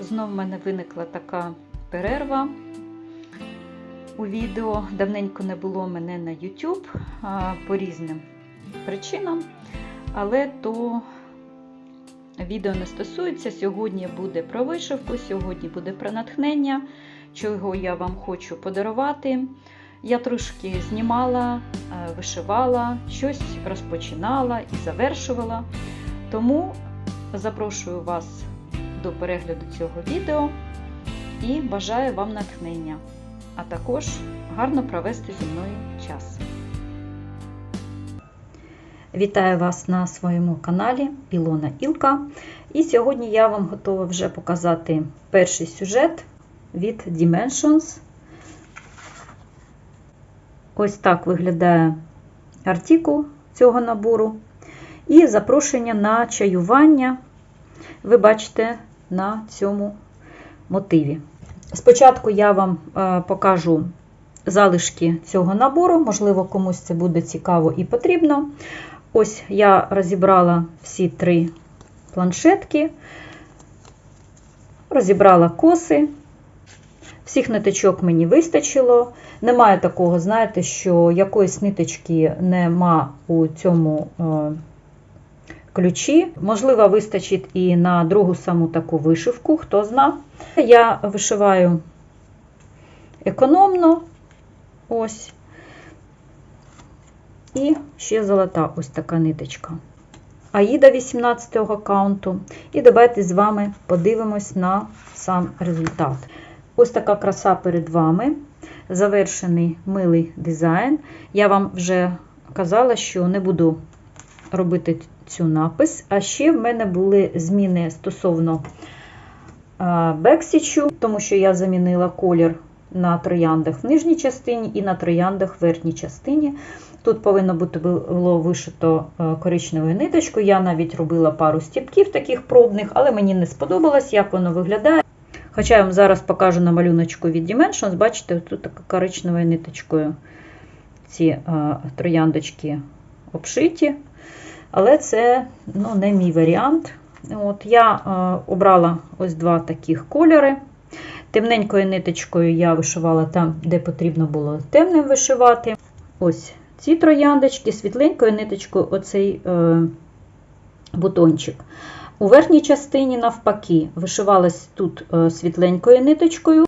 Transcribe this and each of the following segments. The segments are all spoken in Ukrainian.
Знов в мене виникла така перерва у відео. Давненько не було мене на YouTube по різним причинам, але то відео не стосується. Сьогодні буде про вишивку, сьогодні буде про натхнення, чого я вам хочу подарувати. Я трошки знімала, е, вишивала, щось розпочинала і завершувала. Тому запрошую вас до перегляду цього відео і бажаю вам натхнення, а також гарно провести зі мною час. Вітаю вас на своєму каналі Ілона Ілка. І сьогодні я вам готова вже показати перший сюжет від Dimensions. Ось так виглядає артикул цього набору. І запрошення на чаювання ви бачите на цьому мотиві. Спочатку я вам покажу залишки цього набору, можливо, комусь це буде цікаво і потрібно. Ось я розібрала всі три планшетки, розібрала коси. Всіх ниточок мені вистачило. Немає такого, знаєте, що якоїсь ниточки нема у цьому ключі. Можливо, вистачить і на другу саму таку вишивку, хто зна. Я вишиваю економно. Ось. І ще золота ось така ниточка. Аїда 18-го каунту. І давайте з вами подивимось на сам результат. Ось така краса перед вами. Завершений милий дизайн. Я вам вже казала, що не буду робити цю напис. А ще в мене були зміни стосовно бексічу, тому що я замінила колір на трояндах в нижній частині і на трояндах в верхній частині. Тут повинно бути було вишито коричневою ниточкою. Я навіть робила пару стіпків таких пробних, але мені не сподобалось, як воно виглядає. Хоча я вам зараз покажу на малюночку від Dimensions, бачите, тут коричневою ниточкою ці трояндочки обшиті. Але це ну, не мій варіант. От Я е, обрала ось два таких кольори. Темненькою ниточкою я вишивала там, де потрібно було темним вишивати. Ось ці трояндочки, світленькою ниточкою оцей е, бутончик. У верхній частині, навпаки, вишивалась тут е, світленькою ниточкою,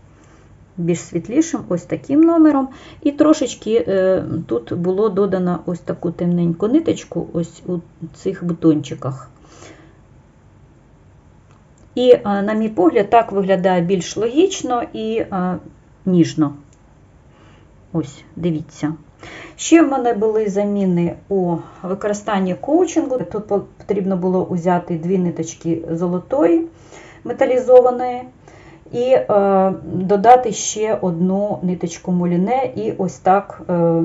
більш світлішим, ось таким номером. І трошечки е, тут було додано ось таку темненьку ниточку ось у цих бутончиках. І, е, на мій погляд, так виглядає більш логічно і е, ніжно. Ось, дивіться. Ще в мене були заміни у використанні коучингу. Тут потрібно було взяти дві ниточки золотої металізованої. І е, додати ще одну ниточку муліне, і ось так е,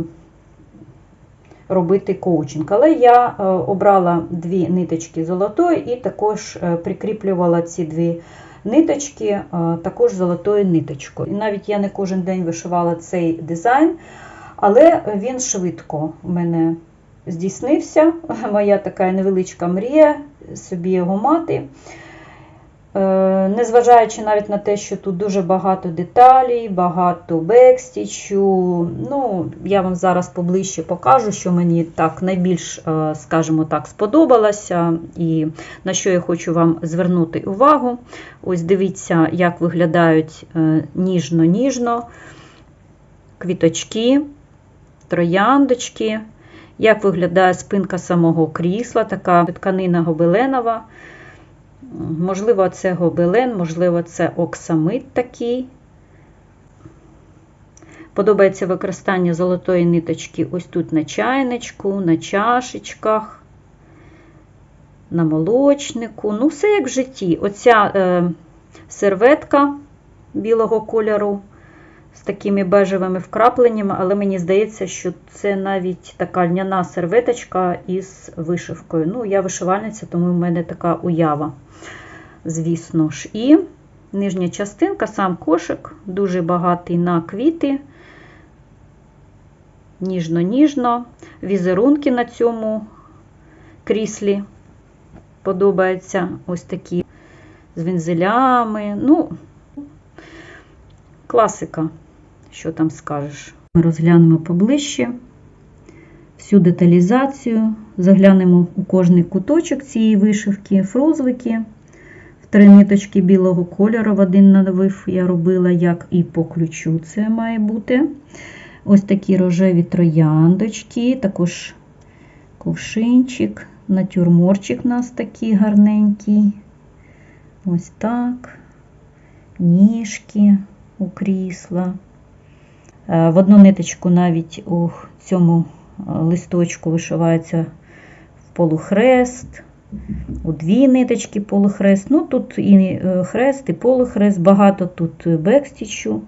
робити коучинг. Але я е, обрала дві ниточки золотої і також е, прикріплювала ці дві ниточки е, також золотою ниточкою. І навіть я не кожен день вишивала цей дизайн, але він швидко у мене здійснився. Моя така невеличка мрія собі його мати. Незважаючи навіть на те, що тут дуже багато деталей, багато бекстічу. Ну, Я вам зараз поближче покажу, що мені так найбільш, скажімо так, сподобалося, і на що я хочу вам звернути увагу. Ось дивіться, як виглядають ніжно-ніжно квіточки, трояндочки, як виглядає спинка самого крісла, така тканина гобеленова. Можливо, це гобелен, можливо, це оксамит такий. Подобається використання золотої ниточки ось тут на чайничку, на чашечках, на молочнику. Ну, все як в житті. Оця е, серветка білого кольору з такими бежевими вкрапленнями, але мені здається, що це навіть така льняна серветочка із вишивкою. Ну, я вишивальниця, тому в мене така уява звісно ж. І нижня частинка, сам кошик, дуже багатий на квіти, ніжно-ніжно, візерунки на цьому кріслі. Подобаються ось такі з вензелями. Ну, класика, що там скажеш. Ми розглянемо поближче всю деталізацію, заглянемо у кожний куточок цієї вишивки, фрузлики. В три ниточки білого кольору в один навив я робила, як і по ключу це має бути. Ось такі рожеві трояндочки, також ковшинчик, натюрморчик у нас такий гарненький. Ось так. Ніжки у крісла. Е, В одну ниточку навіть у цьому е, листочку вишивається в полухрест, у дві ниточки полухрест. Ну, тут і е, хрест, і полухрест, багато тут бекстічу.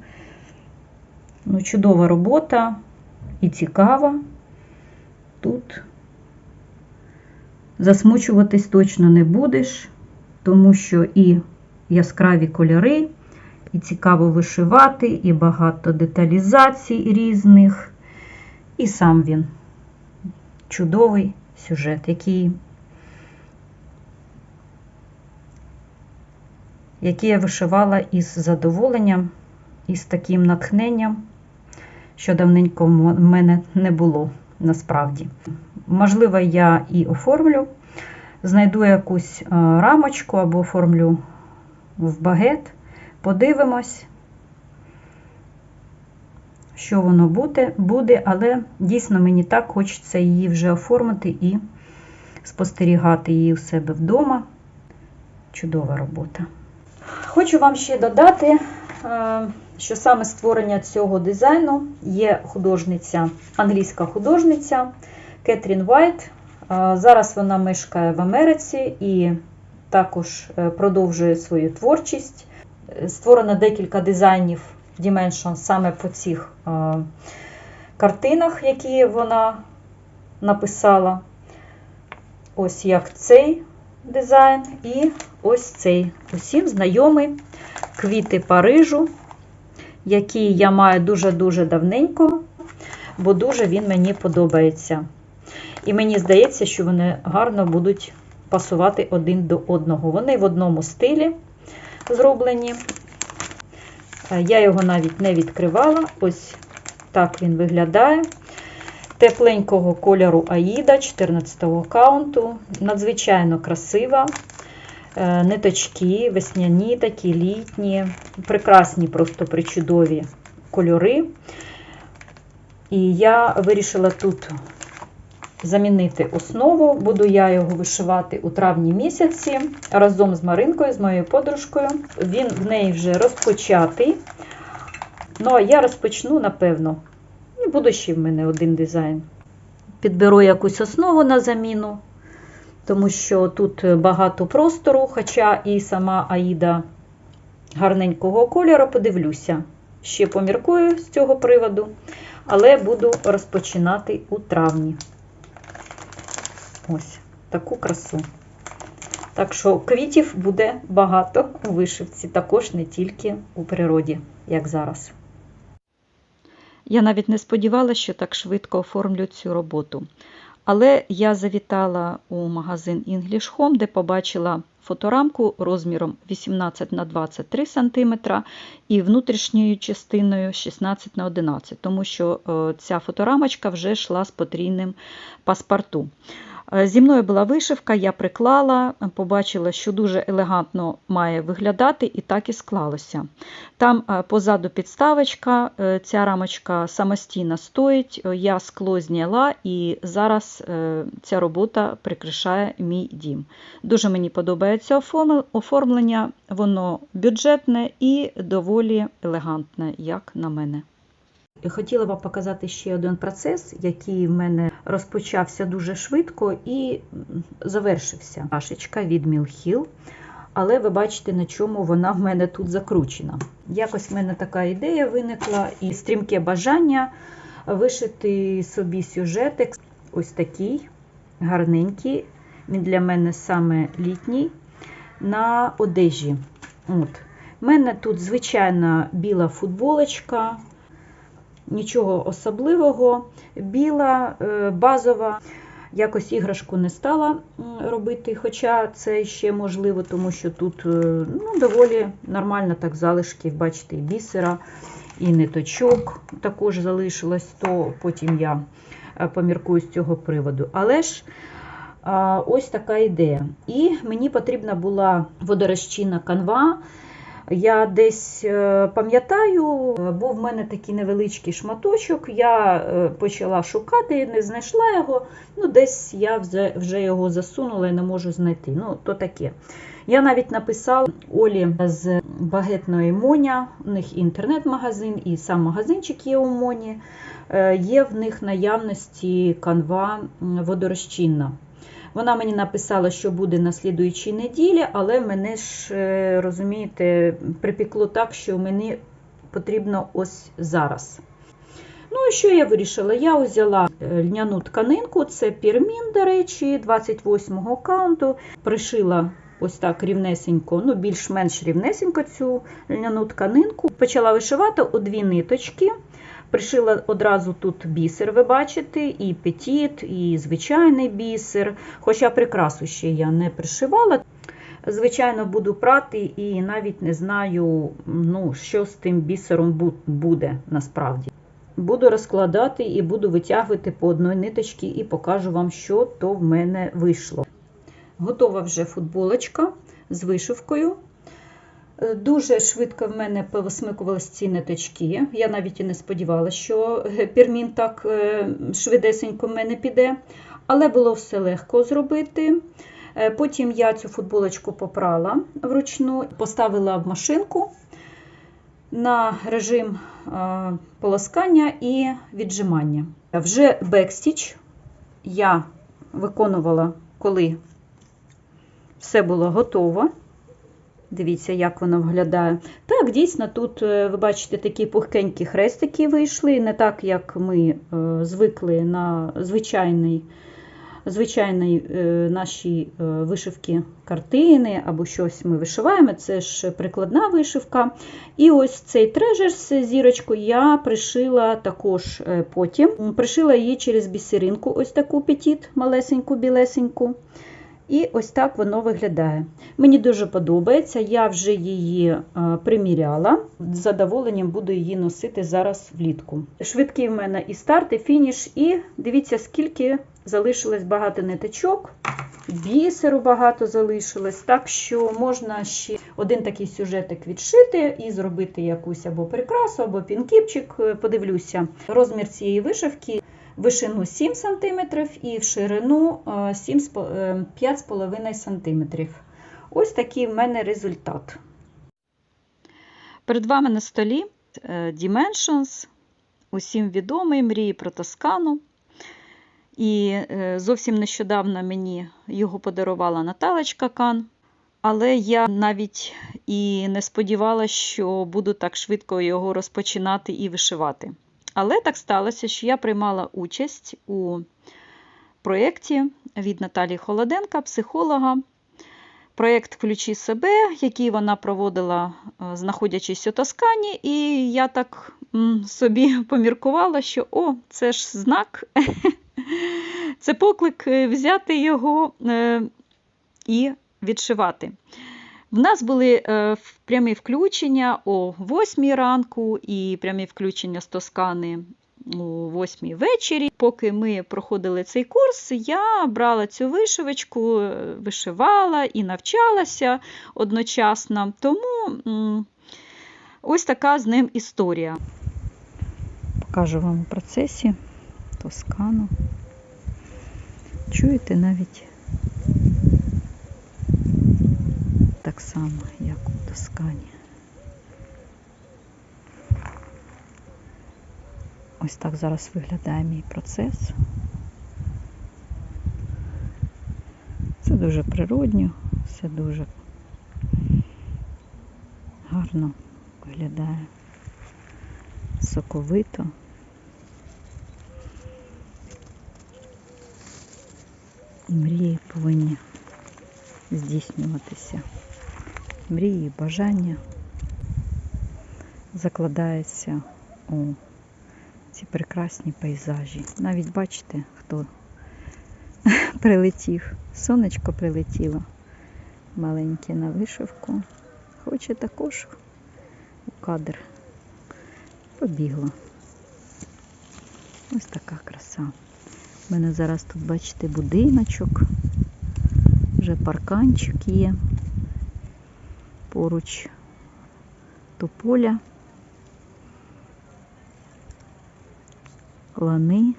Ну, чудова робота і цікава. Тут засмучуватись точно не будеш, тому що і яскраві кольори, і цікаво вишивати, і багато деталізацій різних. І сам він чудовий сюжет, який, який я вишивала із задоволенням, із таким натхненням, що давненько в мене не було насправді. Можливо, я і оформлю, знайду якусь е, рамочку або оформлю в багет. Подивимось, що воно буде, буде, але дійсно мені так хочеться її вже оформити і спостерігати її у себе вдома. Чудова робота. Хочу вам ще додати, е, що саме створення цього дизайну є художниця, англійська художниця Кетрін Вайт. Е, Зараз вона мешкає в Америці і також е, продовжує свою творчість. Створено декілька дизайнів Dimension саме по цих е, картинах, які вона написала. Ось як цей дизайн і ось цей. Усім знайомий квіти Парижу, які я маю дуже-дуже давненько, бо дуже він мені подобається. І мені здається, що вони гарно будуть пасувати один до одного. Вони в одному стилі зроблені. Я його навіть не відкривала. Ось так він виглядає. Тепленького кольору Аїда 14-го каунту. Надзвичайно красива. Е, Ниточки, весняні, такі літні, прекрасні, просто причудові кольори. І я вирішила тут замінити основу. Буду я його вишивати у травні місяці разом з Маринкою, з моєю подружкою. Він в неї вже розпочатий. Ну, а я розпочну, напевно. І буде ще в мене один дизайн. Підберу якусь основу на заміну, тому що тут багато простору, хоча і сама Аїда гарненького кольору, подивлюся. Ще поміркую з цього приводу, але буду розпочинати у травні. Ось таку красу. Так що квітів буде багато у вишивці, також не тільки у природі, як зараз. Я навіть не сподівалася, що так швидко оформлю цю роботу. Але я завітала у магазин English Home, де побачила фоторамку розміром 18 на 23 см і внутрішньою частиною 16 на 11 тому що е, ця фоторамочка вже йшла з потрійним паспорту. Е, Зі мною була вишивка, я приклала, побачила, що дуже елегантно має виглядати, і так і склалося. Там е, позаду підставочка, е, ця рамочка самостійно стоїть, е, я скло зняла, і зараз е, ця робота прикрашає мій дім. Дуже мені подобається оформлення, воно бюджетне і доволі елегантне, як на мене. Хотіла вам показати ще один процес, який в мене розпочався дуже швидко і завершився. Пашечка від Мілхіл. Але ви бачите, на чому вона в мене тут закручена. Якось в мене така ідея виникла, і стрімке бажання вишити собі сюжетик. Ось такий гарненький. Він для мене саме літній на одежі. От. У мене тут звичайна біла футболочка, нічого особливого, біла, е, базова. Якось іграшку не стала робити, хоча це ще можливо, тому що тут е, ну, доволі нормально так залишків, бачите, і бісера, і ниточок також залишилось, то потім я е, поміркую з цього приводу. Але ж ось така ідея. І мені потрібна була водорозчинна канва. Я десь е, пам'ятаю, був в мене такий невеличкий шматочок. Я е, почала шукати, не знайшла його. Ну, десь я вже, вже його засунула і не можу знайти. Ну, то таке. Я навіть написала Олі з багетної Моня, у них інтернет-магазин, і сам магазинчик є у Моні. Е, Є в них наявності канва водорозчинна. Вона мені написала, що буде на слідуючій неділі, але мене ж, е, розумієте, припекло так, що мені потрібно ось зараз. Ну і що я вирішила? Я взяла е, льняну тканинку, це пірмін, до речі, 28-го каунту. Пришила ось так рівнесенько, ну більш-менш рівнесенько цю льняну тканинку. Почала вишивати у дві ниточки. Пришила одразу тут бісер, ви бачите, і петіт, і звичайний бісер. Хоча прикрасу ще я не пришивала. Звичайно, буду прати і навіть не знаю, ну, що з тим бісером буде насправді. Буду розкладати і буду витягувати по одній ниточці і покажу вам, що то в мене вийшло. Готова вже футболочка з вишивкою. Е, Дуже швидко в мене повисмикувалися ці ниточки. Я навіть і не сподівалася, що е, пірмін так е, швидесенько в мене піде. Але було все легко зробити. Потім я цю футболочку попрала вручну, поставила в машинку на режим полоскання і віджимання. Вже бекстіч я виконувала, коли все було готово. Дивіться, як воно виглядає. Так, дійсно, тут е, ви бачите такі пухкенькі хрестики вийшли, не так, як ми е, звикли на звичайний, звичайний е, наші вишивки картини або щось ми вишиваємо. Це ж прикладна вишивка. І ось цей трежер з зірочкою я пришила також потім. Пришила її через бісеринку, ось таку петіт, малесеньку, білесеньку. І ось так воно виглядає. Мені дуже подобається, я вже її е, приміряла. З задоволенням буду її носити зараз влітку. Швидкий в мене і старт, і фініш. І дивіться, скільки залишилось багато ниточок, бісеру багато залишилось. Так що можна ще один такий сюжетик відшити і зробити якусь або прикрасу, або пінкіпчик. Е, Подивлюся. Розмір цієї вишивки вишину 7 см і в ширину е, 7 з по- е, 5,5 см. Ось такий в мене результат. Перед вами на столі е, Dimensions, усім відомий мрії про Тоскану. І е, зовсім нещодавно мені його подарувала Наталочка Кан. Але я навіть і не сподівалася, що буду так швидко його розпочинати і вишивати. Але так сталося, що я приймала участь у проєкті від Наталії Холоденка, психолога. Проєкт Включи себе, який вона проводила, е, знаходячись у Тоскані, і я так собі поміркувала, що о, це ж знак, це поклик е, взяти його е, і відшивати. В нас були е, прямі включення о 8 ранку і прямі включення з Тоскани о 8 вечорі. Поки ми проходили цей курс, я брала цю вишивочку, е, вишивала і навчалася одночасно. Тому ось така з ним історія. Покажу вам у процесі Тоскану. Чуєте навіть так само, як у Тоскані. Ось так зараз виглядає мій процес. Це дуже природньо, все дуже гарно виглядає, соковито. І мрії повинні здійснюватися. Мрії бажання закладаються у ці прекрасні пейзажі. Навіть бачите, хто прилетів, сонечко прилетіло. Маленьке на вишивку. Хоче також у кадр. Побігло. Ось така краса. У мене зараз тут, бачите, будиночок, вже парканчик є. Поруч тополя, лани.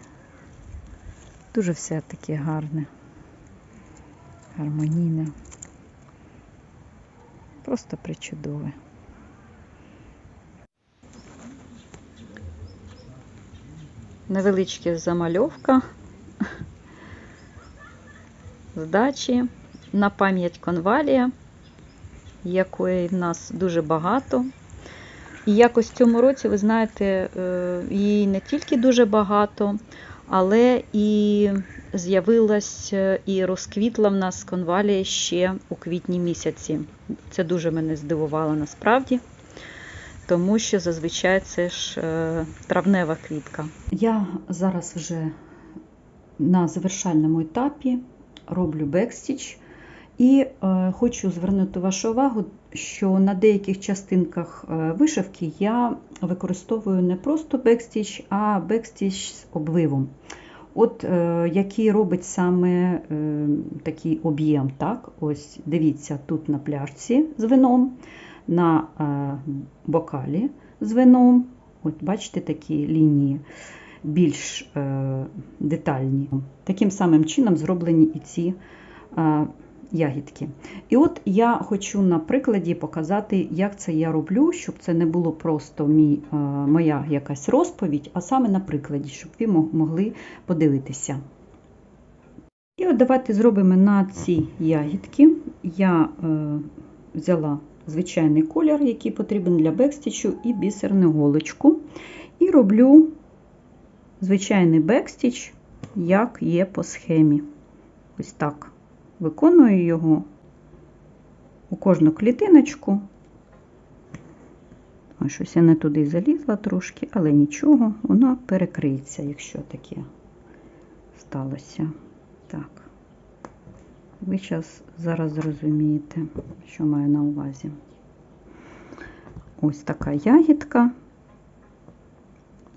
Дуже все таке гарне, гармонійне. Просто причудове. Невеличка замальовка з дачі на пам'ять конвалія, якої в нас дуже багато. І якось в цьому році, ви знаєте, е, її не тільки дуже багато, але і з'явилась е, і розквітла в нас конвалія ще у квітні місяці. Це дуже мене здивувало насправді, тому що зазвичай це ж е, травнева квітка. Я зараз вже на завершальному етапі роблю бекстіч. І е, хочу звернути вашу увагу, що на деяких частинках е, вишивки я використовую не просто бекстіч, а бекстіч з обвивом. От е, який робить саме е, такий об'єм. так? Ось Дивіться, тут на пляшці з вином, на е, бокалі з вином. От Бачите такі лінії більш е, детальні. Таким самим чином зроблені і ці. Е, ягідки. І от я хочу на прикладі показати, як це я роблю, щоб це не було просто мій, е, моя якась розповідь, а саме на прикладі, щоб ви могли подивитися. І от давайте зробимо на ці ягідки. Я е, взяла звичайний колір, який потрібен для бекстічу, і бісерну голочку. І роблю звичайний бекстіч, як є по схемі. Ось так виконую його у кожну клітиночку. Ось щось я не туди залізла трошки, але нічого, вона перекриється, якщо таке сталося. Так, ви зараз, зараз зрозумієте, що маю на увазі. Ось така ягідка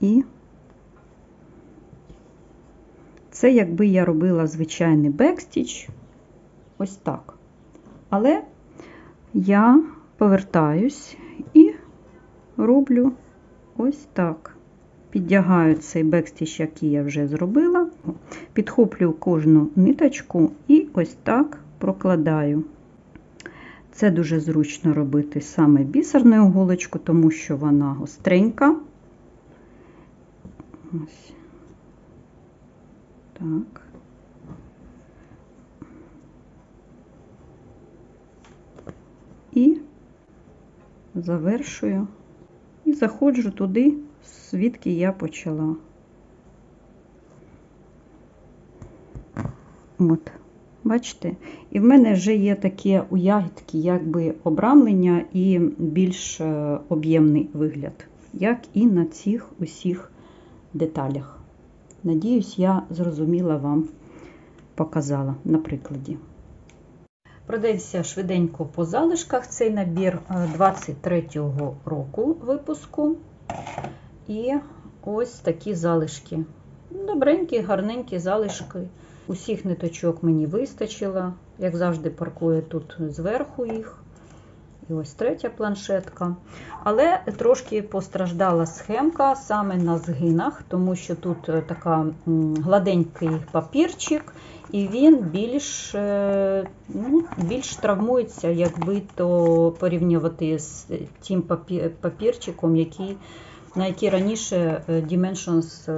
і це якби я робила звичайний бекстіч, ось так. Але я повертаюсь і роблю ось так. Піддягаю цей бекстіч, який я вже зробила, підхоплюю кожну ниточку і ось так прокладаю. Це дуже зручно робити саме бісерною голочку, тому що вона гостренька. Ось. Так. І завершую і заходжу туди, звідки я почала. От, бачите? І в мене вже є таке у ягідки, якби обрамлення і більш е, об'ємний вигляд, як і на цих усіх деталях. Надіюсь, я зрозуміла вам показала на прикладі. Продився швиденько по залишках цей набір 23-го е, року випуску. І ось такі залишки. Добренькі, гарненькі залишки. Усіх ниточок мені вистачило. Як завжди, паркую тут зверху їх. І ось третя планшетка. Але трошки постраждала схемка саме на згинах, тому що тут е, така гладенький папірчик, і він більш е, ну, більш травмується, якби то порівнювати з тим папірчиком, який, на який раніше е, Dimensions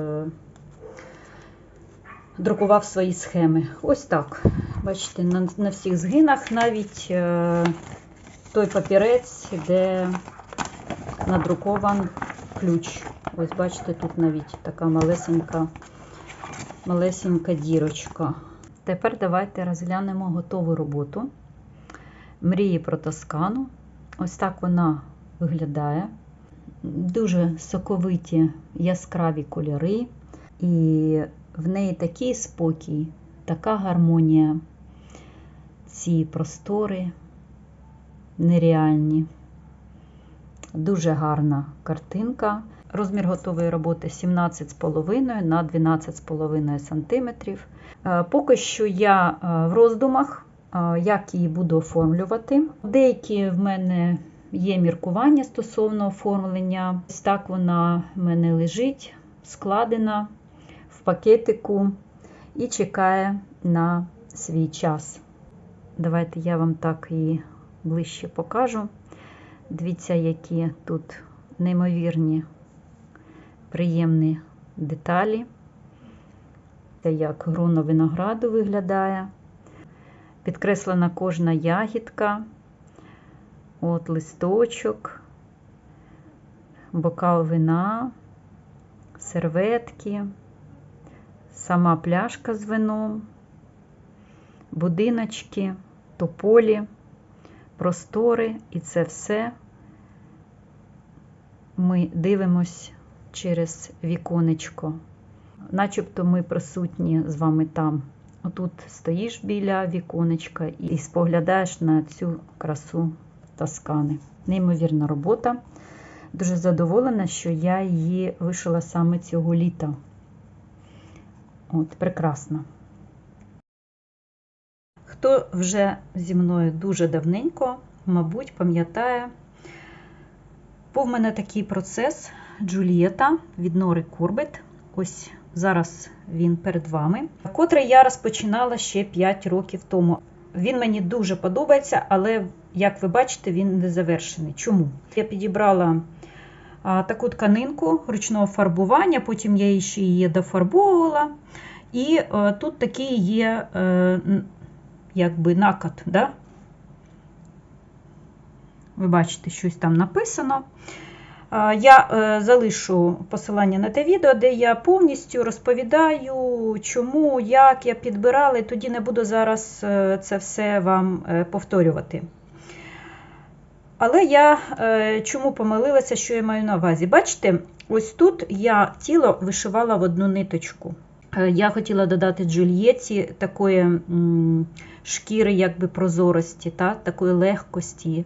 друкував свої схеми. Ось так. Бачите, на, на всіх згинах навіть той папірець, де надрукований ключ. Ось, бачите, тут навіть така малесенька, малесенька дірочка. Тепер давайте розглянемо готову роботу. Мрії про Тоскану. Ось так вона виглядає. Дуже соковиті яскраві кольори, і в неї такий спокій, така гармонія. Ці простори нереальні. Дуже гарна картинка. Розмір готової роботи 17,5 на 12,5 см. Е, Поки що я е, в роздумах, е, як її буду оформлювати. Деякі в мене є міркування стосовно оформлення. Ось так вона в мене лежить, складена в пакетику і чекає на свій час. Давайте я вам так її ближче покажу. Дивіться, які тут неймовірні, приємні деталі. Це як гроно винограду виглядає. Підкреслена кожна ягідка, от листочок, бокал вина, серветки, сама пляшка з вином, будиночки, тополі, простори, і це все ми дивимось через віконечко. Начебто ми присутні з вами там. Отут стоїш біля віконечка і споглядаєш на цю красу Тоскани. Неймовірна робота. Дуже задоволена, що я її вишила саме цього літа. От, прекрасно. Хто вже зі мною дуже давненько, мабуть, пам'ятає, був в мене такий процес Джулієта від Нори Курбет. Ось зараз він перед вами, котрий я розпочинала ще 5 років тому. Він мені дуже подобається, але, як ви бачите, він не завершений. Чому? Я підібрала таку тканинку ручного фарбування, потім я ще її дофарбовувала. І а, тут такий є а, якби накат. Да? Ви бачите, щось там написано. Я залишу посилання на те відео, де я повністю розповідаю, чому, як я підбирала, і тоді не буду зараз це все вам повторювати. Але я чому помилилася, що я маю на увазі? Бачите, ось тут я тіло вишивала в одну ниточку. Я хотіла додати Джульєті такої шкіри, якби прозорості, та, такої легкості.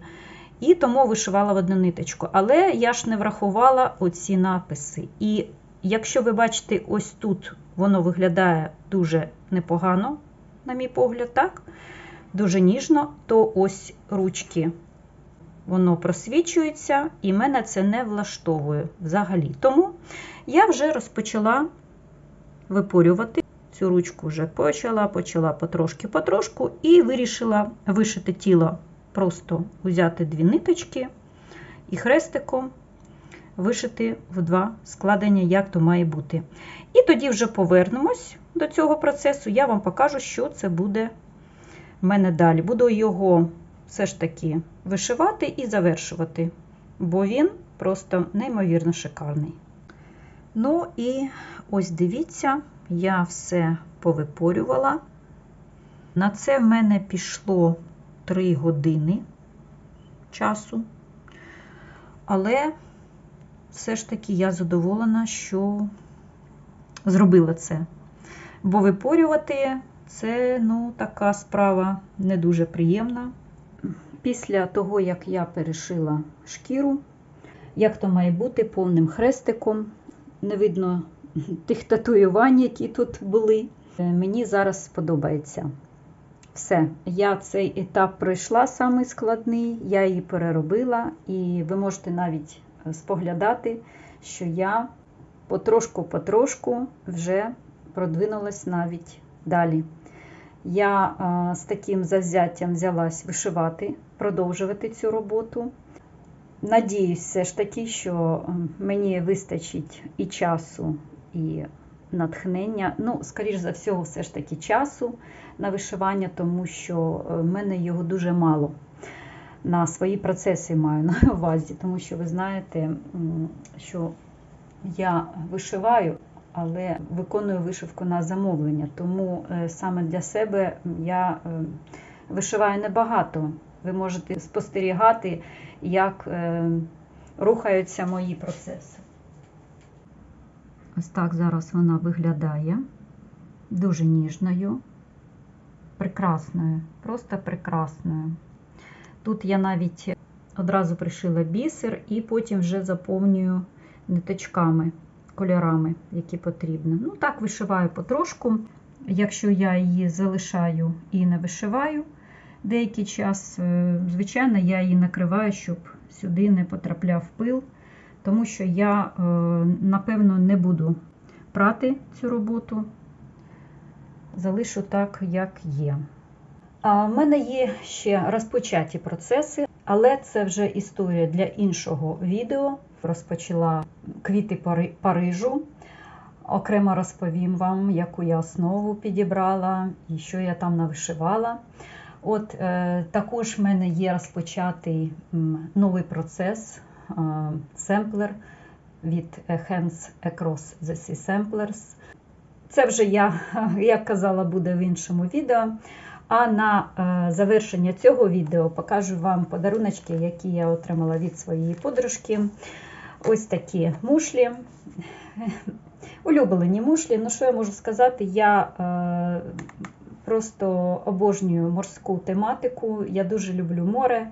І тому вишивала в одну ниточку. Але я ж не врахувала оці написи. І якщо ви бачите, ось тут воно виглядає дуже непогано, на мій погляд, так? Дуже ніжно, то ось ручки воно просвічується, і мене це не влаштовує взагалі. Тому я вже розпочала випорювати. Цю ручку вже почала, почала потрошки-потрошку і вирішила вишити тіло просто взяти дві ниточки і хрестиком вишити в два складення, як то має бути. І тоді вже повернемось до цього процесу, я вам покажу, що це буде в мене далі. Буду його все ж таки вишивати і завершувати, бо він просто неймовірно шикарний. Ну і ось дивіться, я все повипорювала. На це в мене пішло 3 години часу. Але все ж таки я задоволена, що зробила це. Бо випорювати це ну, така справа не дуже приємна. Після того, як я перешила шкіру, як то має бути повним хрестиком, не видно тих татуювань, які тут були. Мені зараз сподобається. Все, я цей етап пройшла самий складний, я її переробила, і ви можете навіть споглядати, що я потрошку-потрошку вже продвинулась навіть далі. Я з таким завзяттям взялась вишивати, продовжувати цю роботу. Надіюсь, все ж таки, що мені вистачить і часу, і натхнення. Ну, скоріш за всього, все ж таки часу на вишивання, тому що в мене його дуже мало. На свої процеси маю на увазі, тому що ви знаєте, що я вишиваю, але виконую вишивку на замовлення. Тому саме для себе я вишиваю небагато. Ви можете спостерігати, як рухаються мої процеси. Ось так зараз вона виглядає дуже ніжною, прекрасною, просто прекрасною. Тут я навіть одразу пришила бісер і потім вже заповнюю ниточками, кольорами, які потрібні. Ну, так вишиваю потрошку. Якщо я її залишаю і не вишиваю деякий час, е, звичайно, я її накриваю, щоб сюди не потрапляв пил, тому що я, е, напевно, не буду прати цю роботу. Залишу так, як є. А в мене є ще розпочаті процеси, але це вже історія для іншого відео. Розпочала квіти Парижу. Окремо розповім вам, яку я основу підібрала і що я там навишивала. От е, також в мене є розпочатий новий процес е, семплер від Hands Across the Sea Samplers. Це вже я, як казала, буде в іншому відео. А на е, завершення цього відео покажу вам подаруночки, які я отримала від своєї подружки. Ось такі мушлі. Улюблені мушлі. Ну, що я можу сказати? Я просто обожнюю морську тематику. Я дуже люблю море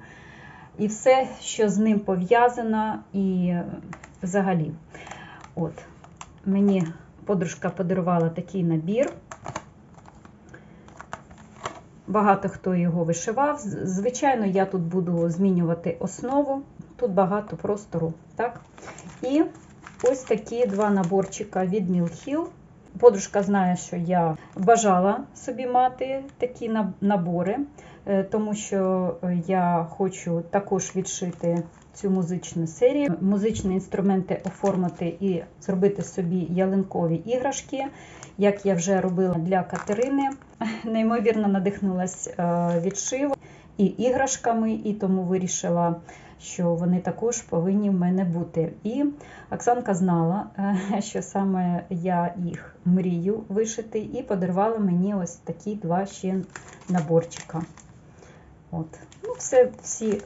і все, що з ним пов'язано, і взагалі. От, мені подружка подарувала такий набір. Багато хто його вишивав. Звичайно, я тут буду змінювати основу. Тут багато простору. Так? І ось такі два наборчика від Mill Hill. Подружка знає, що я бажала собі мати такі набори, е, тому що я хочу також відшити цю музичну серію, музичні інструменти оформити і зробити собі ялинкові іграшки, як я вже робила для Катерини. Неймовірно надихнулась е, відшивом і іграшками, і тому вирішила, що вони також повинні в мене бути. І Оксанка знала, е, що саме я їх мрію вишити, і подарувала мені ось такі два ще наборчика. От. Ну, все, всі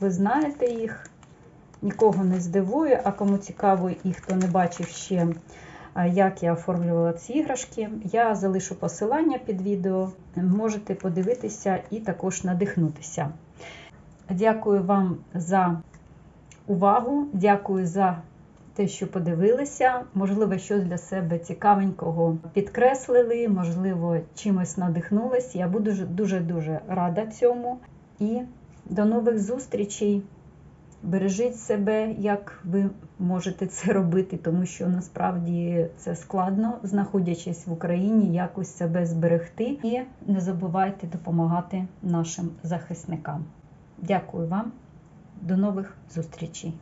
ви знаєте їх, нікого не здивує, а кому цікаво і хто не бачив ще, як я оформлювала ці іграшки, я залишу посилання під відео. Можете подивитися і також надихнутися. Дякую вам за увагу, дякую за те, що подивилися. Можливо, щось для себе цікавенького підкреслили, можливо, чимось надихнулись. Я буду дуже-дуже рада цьому. І до нових зустрічей. Бережіть себе, як ви можете це робити, тому що насправді це складно, знаходячись в Україні, якось себе зберегти. І не забувайте допомагати нашим захисникам. Дякую вам, до нових зустрічей!